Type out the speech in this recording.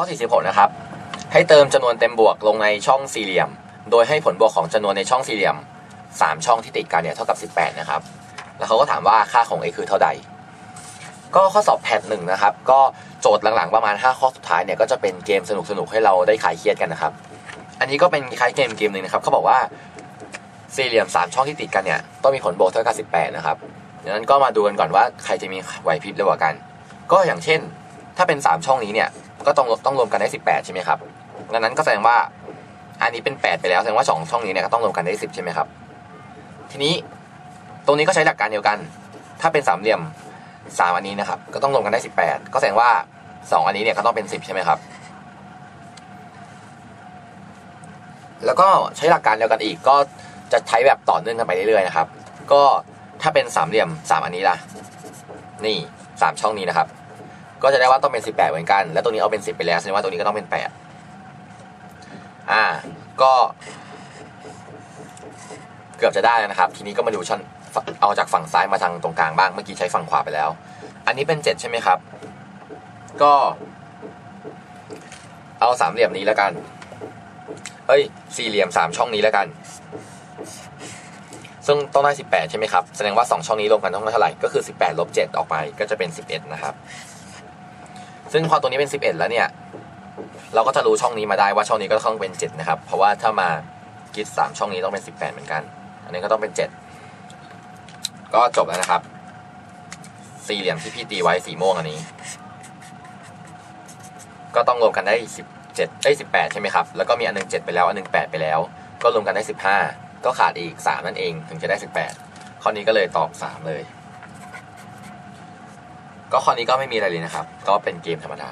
ข้อ 46 นะครับ ให้เติมจำนวนเต็มบวกลงในช่องสี่เหลี่ยม โดยให้ผลบวกของจำนวนในช่องสี่เหลี่ยม 3 ช่องที่ติดกันเนี่ยเท่ากับ 18 นะครับ แล้วเขาก็ถามว่าค่าของ x คือเท่าใด ก็ข้อสอบแพทหนึ่งนะครับ ก็โจทย์หลังๆประมาณ 5 ข้อสุดท้ายเนี่ยก็จะเป็นเกมสนุกๆให้เราได้คลายเครียดกันนะครับ อันนี้ก็เป็นคล้ายเกมเกมหนึ่งนะครับเขาบอกว่าสี่เหลี่ยม 3 ช่องที่ติดกันเนี่ยต้องมีผลบวกเท่ากับ 18 นะครับดังนั้นก็มาดูกันก่อนว่าใครจะมีไหวพริบเร็วกว่ากัน ก็อย่างเช่น ถ้าเป็น 3 ช่องนี้เนี่ย ก็ต้องต้องรวมกันได้ 18 ใช่ไหมครับดังนั้นก็แสดงว่าอันนี้เป็น 8 ไปแล้วแสดงว่าสองช่องนี้เนี่ยก็ต้องรวมกันได้ 10 ใช่ไหมครับ ทีนี้ตรงนี้ก็ใช้หลักการเดียวกัน ถ้าเป็นสามเหลี่ยม 3 อันนี้นะครับ ก็ต้องรวมกันได้ 18 ก็แสดงว่า 2 อันนี้เนี่ยก็ต้องเป็น 10 ใช่ไหมครับ แล้วก็ใช้หลักการเดียวกันอีกก็จะใช้แบบต่อเนื่องกันไปเรื่อยๆนะครับ ก็ถ้าเป็นสามเหลี่ยม 3 อันนี้ล่ะ นี่ 3 ช่องนี้นะครับ ก็จะได้ว่าต้องเป็น 18 เหมือนกัน แล้วตรงนี้เอาเป็น 10 ไปแล้วแสดงว่าตรงนี้ก็ต้องเป็น 8 อ่า ก็เกือบจะได้แล้วนะครับ ทีนี้ก็มาดูชั้นเอาจากฝั่งซ้ายมาทางตรงกลางบ้าง เมื่อกี้ใช้ฝั่งขวาไปแล้ว อันนี้เป็น 7 ใช่ไหมครับ ก็ เอาสามเหลี่ยมนี้แล้วกัน เอ้ย สี่เหลี่ยมสามช่องนี้แล้วกัน ซึ่งต้องได้ 18 ใช่ไหมครับ แสดงว่า 2 ช่องนี้รวมกันต้องได้เท่าไหร่ ก็คือ 18ลบ7ออกไป ก็จะเป็น 11 นะครับ ซึ่งพอตัวนี้เป็น 11 แล้วเนี่ย เราก็จะรู้ช่องนี้มาได้ว่าช่องนี้ก็ต้องเป็น 7 นะครับ เพราะว่าถ้ามาคิด 3 ช่องนี้ต้องเป็น 18 เหมือนกัน อันนี้ก็ต้องเป็น 7 ก็จบแล้วนะครับ สี่เหลี่ยมที่พี่ตีไว้สีม่วงอันนี้ ก็ต้องรวมกันได้ 17 ได้ 18 ใช่ไหมครับ แล้วก็มีอันหนึง7ไปแล้ว อันหนึง8ไปแล้ว ก็รวมกันได้ 15 ก็ขาดอีก 3 นั่นเองถึงจะได้ 18 ข้อนี้ก็เลยตอบ 3 เลย ก็ข้อนี้ก็ไม่มีอะไรเลยนะครับ ก็เป็นเกมธรรมดา